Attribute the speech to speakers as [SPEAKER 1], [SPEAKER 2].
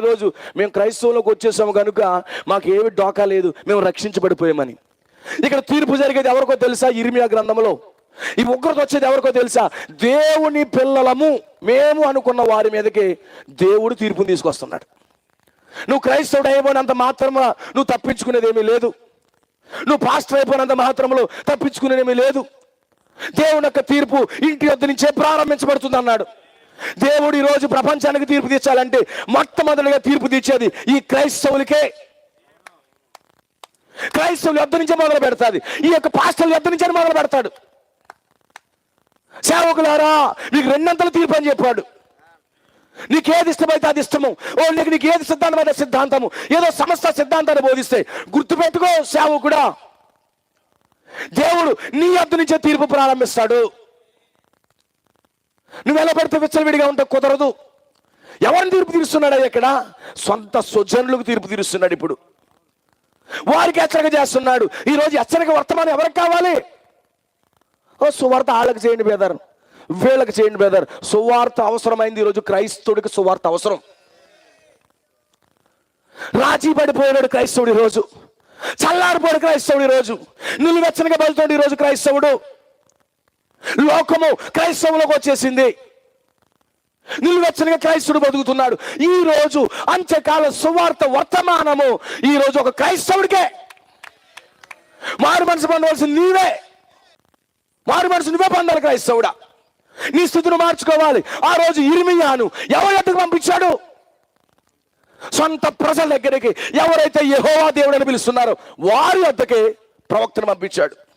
[SPEAKER 1] రోజు మేము క్రైస్తవులకు వచ్చేసాము కనుక మాకు ఏమి డోకా లేదు మేము రక్షించబడిపోయామని. ఇక్కడ తీర్పు జరిగేది ఎవరికో తెలుసా? ఇర్మియా గ్రంథంలో. ఈ ఉగ్రత వచ్చేది ఎవరికో తెలుసా? దేవుని పిల్లలము మేము అనుకున్న వారి మీదకి దేవుడు తీర్పుని తీసుకొస్తున్నాడు. నువ్వు క్రైస్తవుడు అయిపోయినంత మాత్రమే నువ్వు తప్పించుకునేది ఏమీ లేదు. నువ్వు పాస్టర్ అయిపోయినంత మాత్రములో తప్పించుకునేదేమీ లేదు. దేవుని యొక్క తీర్పు ఇంటి వద్ద నుంచే ప్రారంభించబడుతుంది అన్నాడు దేవుడు ఈరోజు రోజు ప్రపంచానికి తీర్పు తీర్చాలంటే మొట్టమొదటిగా తీర్పు తీర్చేది ఈ క్రైస్తవులకే. క్రైస్తవులు యొద్ద నుంచే మొదలు పెడతాది ఈ యొక్క పాస్టర్ల యొద్ద నుంచే మొదలు పెడతాడు. సేవకులారా నీకు రెండంతల తీర్పు అని చెప్పాడు. నీకేది ఇష్టమైతే అది ఇష్టము. ఓ నీకు నీకు ఏది సిద్ధాంతమైతే సిద్ధాంతము. ఏదో సమస్త సిద్ధాంతాన్ని బోధిస్తే గుర్తుపెట్టుకో సేవకుడా. దేవుడు నీ అద్దు నుంచే తీర్పు ప్రారంభిస్తాడు. నువ్వు ఎలా పడితే విచ్చలవిడిగా ఉంటే కుదరదు. ఎవరిని తీర్పు తీరుస్తున్నాడు ఇక్కడ సొంత స్వజనులకు తీర్పు తీరుస్తున్నాడు ఇప్పుడు. వారికి హెచ్చరిక చేస్తున్నాడు. ఈ రోజు హెచ్చరిక వర్తమానం ఎవరికి కావాలి? ఓ సువార్త వాళ్ళకి చేయండి బేదర్ వీళ్ళకి చేయండి బేదర్ సువార్త అవసరమైంది ఈరోజు క్రైస్తవుడికి సువార్త అవసరం. రాజీ పడిపోయినాడు క్రైస్తవుడు ఈరోజు చల్లారిపోయాడు క్రైస్తవుడు ఈరోజు నిలువెచ్చనగా బలుతాడు ఈరోజు క్రైస్తవుడు. లోకము క్రైస్తవులకు వచ్చేసింది. నిలువెచ్చనగా క్రైస్తవుడు బతుకుతున్నాడు. ఈ రోజు అంత్యకాల సువార్త వర్తమానము ఈ రోజు ఒక క్రైస్తవుడికే. మారు మనసు పొందవలసింది నీవే. మారు మనసు నువ్వే పొందాలి క్రైస్తవుడా. నీ స్థితిని మార్చుకోవాలి. ఆ రోజు ఇరిమియాను ఎవరి ఎద్దకు పంపించాడు? సొంత ప్రజల దగ్గరికి. ఎవరైతే యెహోవా దేవుడని పిలుస్తున్నారో వారి వద్దకే ప్రవక్తను పంపించాడు.